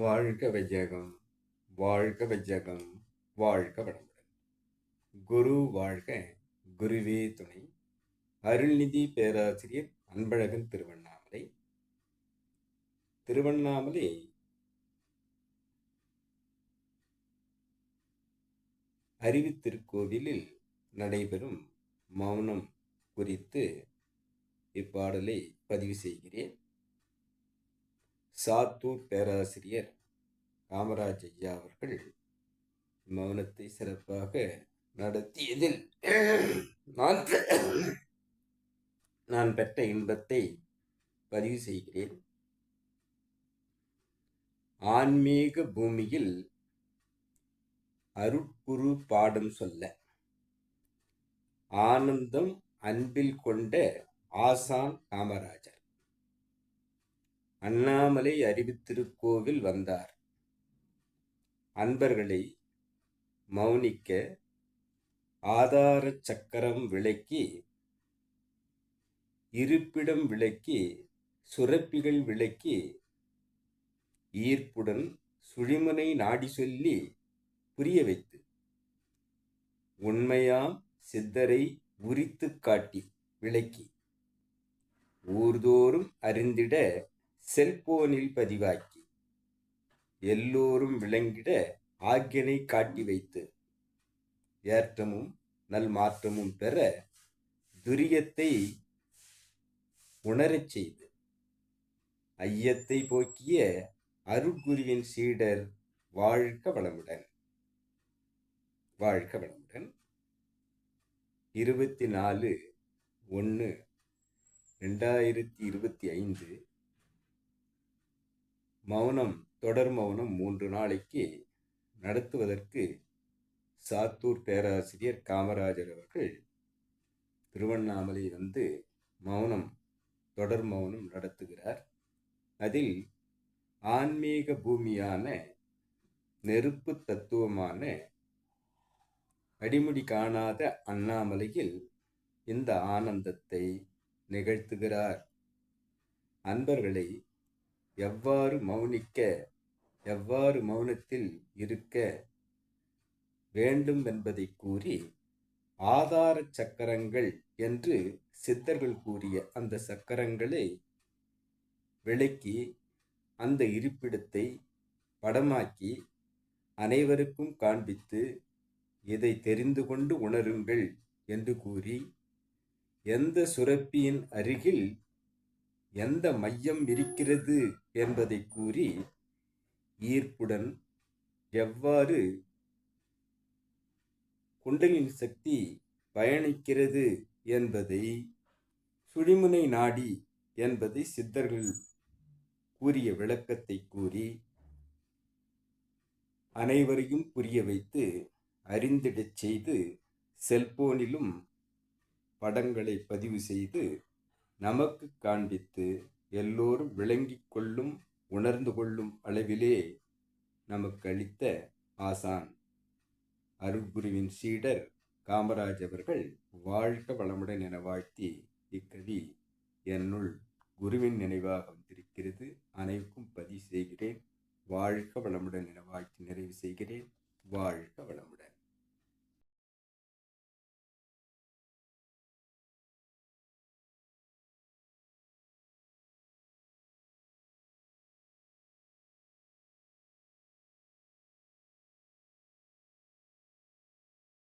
வாழ்க வையகம் வாழ்க வையகம் வாழ்க வளமுடன். குரு வாழ்க குருவே துணை. அருள்நிதி பேராசிரியர் அன்பழகன் திருவண்ணாமலை. திருவண்ணாமலை அறிவித்திருக்கோவிலில் நடைபெறும் மௌனம் குறித்து இப்பாடலை பதிவு செய்கிறேன். சாத்தூர் பேராசிரியர் காமராஜ் ஐயா அவர்கள் மௌனத்தை சிறப்பாக நடத்தியதில் நான் நான் பெற்ற இன்பத்தை பதிவு செய்கிறேன். ஆன்மீக பூமியில் அருட்குரு பாடம் சொல்ல ஆனந்தம் அன்பில் கொண்ட ஆசான் காமராஜர். அண்ணாமலை அறிவித்திருக்கோவில் வந்தார். அன்பர்களை மௌனிக்க ஆதார சக்கரம் விளக்கி இருப்பிடம் விளக்கி சுரப்பிகள் விளக்கி ஈர்ப்புடன் சுழிமுனை நாடி சொல்லி புரிய வைத்து உண்மையாம் சித்தரை உரித்துக் காட்டி விளக்கி ஊர்தோறும் அறிந்திட செல்போனில் பதிவாக்கி எல்லோரும் விளங்கிட ஆக்கியனை காட்டி வைத்து ஏற்றமும் நல் மாற்றமும் பெற துரியத்தை உணரச் செய்து ஐயத்தை போக்கிய அருட்குருவின் சீடர் வாழ்க வளமுடன். வாழ்க வளமுடன். இருபத்தி நாலு ஒன்று ரெண்டாயிரத்தி இருபத்தி ஐந்து மௌனம் தொடர் மௌனம் மூன்று நாளைக்கு நடத்துவதற்கு சாத்தூர் பேராசிரியர் காமராஜர் அவர்கள் திருவண்ணாமலை வந்து மௌனம் தொடர் மௌனம் நடத்துகிறார். அதில் ஆன்மீக பூமியான நெருப்பு தத்துவமான அடிமுடி காணாத அண்ணாமலையில் இந்த ஆனந்தத்தை நிகழ்த்துகிறார். அன்பர்களை எவ்வாறு மௌனிக்க எவ்வாறு மௌனத்தில் இருக்க வேண்டும் என்பதை கூறி ஆதார சக்கரங்கள் என்று சித்தர்கள் கூறிய அந்த சக்கரங்களை விளக்கி அந்த இருப்பிடத்தை படமாக்கி அனைவருக்கும் காண்பித்து இதை தெரிந்து கொண்டு உணருங்கள் என்று கூறி எந்த சுரப்பியின் அருகில் எந்த மையம் இருக்கிறது என்பதை கூறி ஈர்ப்புடன் எவ்வாறு குண்டலின் சக்தி பயணிக்கிறது என்பதை சுழிமுனை நாடி என்பதை சித்தர்கள் கூறிய விளக்கத்தை கூறி அனைவரையும் புரிய வைத்து அறிந்திடச் செய்து செல்போனிலும் படங்களை பதிவு செய்து நமக்கு காண்பித்து எல்லோரும் விளங்கிக் கொள்ளும் உணர்ந்து கொள்ளும் அளவிலே நமக்கு அளித்த ஆசான். அருட்குருவின் சீடர் காமராஜ் அவர்கள் வாழ்க வளமுடன் என வாழ்த்தி இக்கவி என்னுள் குருவின் நினைவாக வந்திருக்கிறது. அனைவருக்கும் பதிவு செய்கிறேன். வாழ்க வளமுடன் என வாழ்த்தி நிறைவு செய்கிறேன். வாழ்க வளமுடன்.